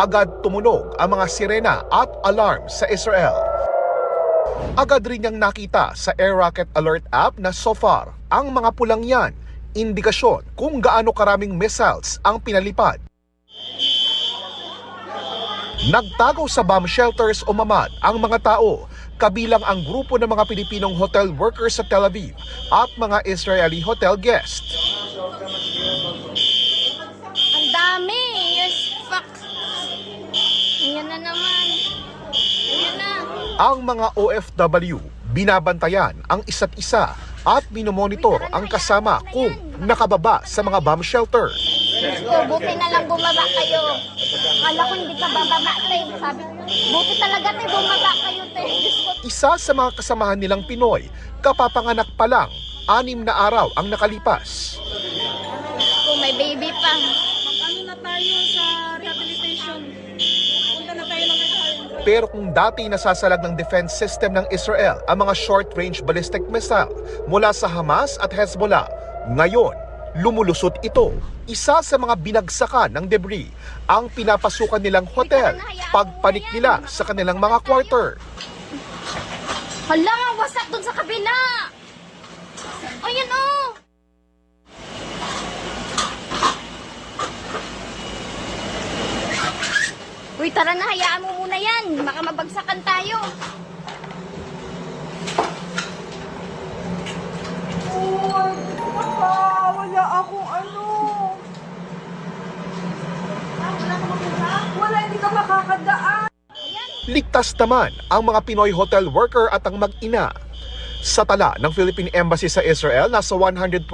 agad tumunog ang mga sirena at alarm sa Israel. Agad rin niyang nakita sa Air Rocket Alert app na so far, ang mga pulang yan, indikasyon kung gaano karaming missiles ang pinalipad. Nagtago sa bomb shelters o mamad ang mga tao, kabilang ang grupo ng mga Pilipinong hotel workers sa Tel Aviv at mga Israeli hotel guests. Ang dami! Yes, fuck! Ayan na naman. Ayan na. Ang mga OFW binabantayan ang isa't isa at minomonitor ang kasama kung nakababa sa mga bomb shelter. Buti na lang bumaba kayo. Kala ko hindi ka bababa, te. Sabi, buti talaga, te, bumaba kayo, ko, Isa sa mga kasamahan nilang Pinoy, kapapanganak pa lang, anim na araw ang nakalipas. Diyos ko, may baby pa. ano na tayo sa rehabilitation. Punta na tayo ng rehabilitation. Pero kung dati nasasalag ng defense system ng Israel ang mga short-range ballistic missile mula sa Hamas at Hezbollah, ngayon, lumulusot ito. Isa sa mga binagsakan ng debris ang pinapasukan nilang hotel pagpanik nila sa kanilang mga quarter. Hala, wasak dun sa kabila. Ayan, oh. Uy, tara na, hayaan mo muna yan. Baka mabagsakan tayo. Uy, baka wala akong ano. Wala, hindi ka makakadaan. Ligtas naman ang mga Pinoy hotel worker at ang mag-ina. Sa tala ng Philippine Embassy sa Israel, nasa 127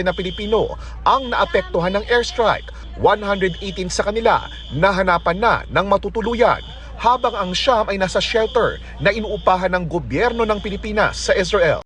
na Pilipino ang naapektuhan ng airstrike. 118 sa kanila nahanapan na ng matutuluyan habang ang siyam ay nasa shelter na inuupahan ng gobyerno ng Pilipinas sa Israel.